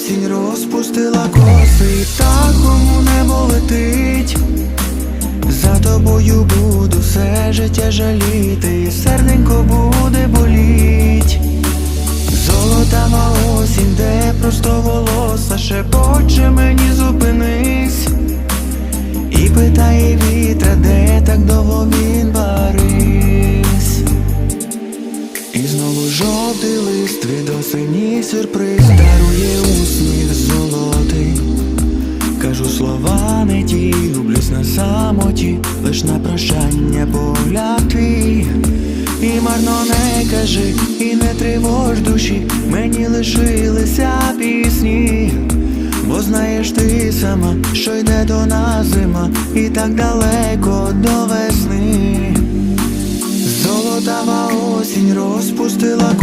осінь розпустила коси, птахом у небо летить. За тобою буду все життя жаліти, серденько буде боліть. Золотава осінь, де просто волоса шепоче мені зупинись. І питає вітра, де так довго він парись. І знову жовтий лист від осені сюрприз дарує. Кажу слова не ті, люблюсь на самоті, лиш на прощання твій. І марно не кажи, і не тривож душі, мені лишилися пісні. Бо знаєш ти сама, що йде до нас зима, і так далеко до весни. Золотава осінь розпустила